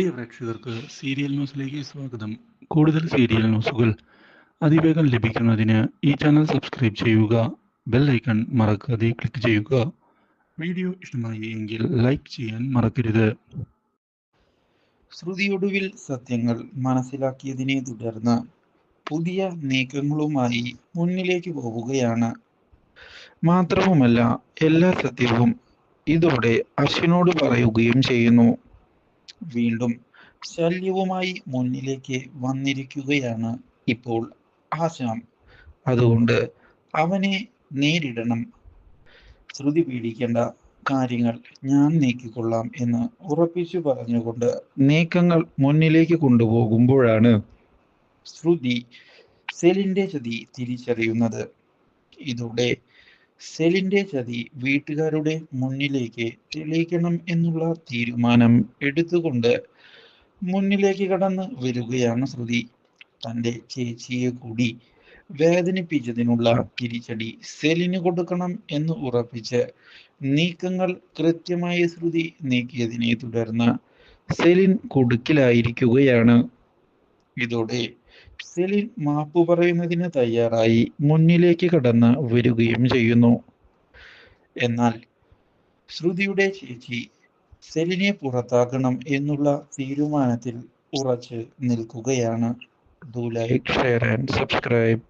പ്രിയ പ്രേക്ഷകർക്ക് സീരിയൽ ന്യൂസിലേക്ക് സ്വാഗതം. കൂടുതൽ സീരിയൽ ന്യൂസുകൾ അതിവേഗം ലഭിക്കുന്നതിന് ഈ ചാനൽ സബ്സ്ക്രൈബ് ചെയ്യുക ബെൽ ഐക്കൺ മറക്കാതെ ക്ലിക്ക് ചെയ്യുക. വീഡിയോ ഇഷ്ടമായി എങ്കിൽ ലൈക്ക് ചെയ്യാൻ മറക്കരുത്. ശ്രുതിയൊടുവിൽ സത്യങ്ങൾ മനസ്സിലാക്കിയതിനെ തുടർന്ന് പുതിയ നീക്കങ്ങളുമായി മുന്നിലേക്ക് പോവുകയാണ്. മാത്രവുമല്ല എല്ലാ സത്യവും ഇതോടെ അശ്വിനോട് പറയുകയും ചെയ്യുന്നു. വീണ്ടും ശല്യവുമായി മുന്നിലേക്ക് വന്നിരിക്കുകയാണ് ഇപ്പോൾ ആശാം അതുകൊണ്ട് അവനെ നേരിടണം. ശ്രുതി പേടിക്കേണ്ട കാര്യങ്ങൾ ഞാൻ നീക്കിക്കൊള്ളാം എന്ന് ഉറപ്പിച്ചു പറഞ്ഞുകൊണ്ട് നീക്കങ്ങൾ മുന്നിലേക്ക് കൊണ്ടുപോകുമ്പോഴാണ് ശ്രുതി സെലിന്റെ ചതി തിരിച്ചറിയുന്നത്. ഇതോടെ സെലിന്റെ ചതി വീട്ടുകാരുടെ മുന്നിലേക്ക് തെളിയിക്കണം എന്നുള്ള തീരുമാനം എടുത്തുകൊണ്ട് മുന്നിലേക്ക് കടന്ന് വരികയാണ് ശ്രുതി. തന്റെ ചേച്ചിയെ കൂടി വേദനിപ്പിച്ചതിനുള്ള തിരിച്ചടി സെലിന് കൊടുക്കണം എന്ന് ഉറപ്പിച്ച് നീക്കങ്ങൾ കൃത്യമായി ശ്രുതി നീക്കിയതിനെ തുടർന്ന് സെലിൻ കുടുക്കിലായിരിക്കുകയാണ്. ഇതോടെ സെലിൻ മാപ്പ് പറയുന്നതിന് തയ്യാറായി മുന്നിലേക്ക് കടന്ന് വരികയും ചെയ്യുന്നു. എന്നാൽ ശ്രുതിയുടെ ചേച്ചി സെലിനെ പുറത്താക്കണം എന്നുള്ള തീരുമാനത്തിൽ ഉറച്ച് നിൽക്കുകയാണ്. Do like share and subscribe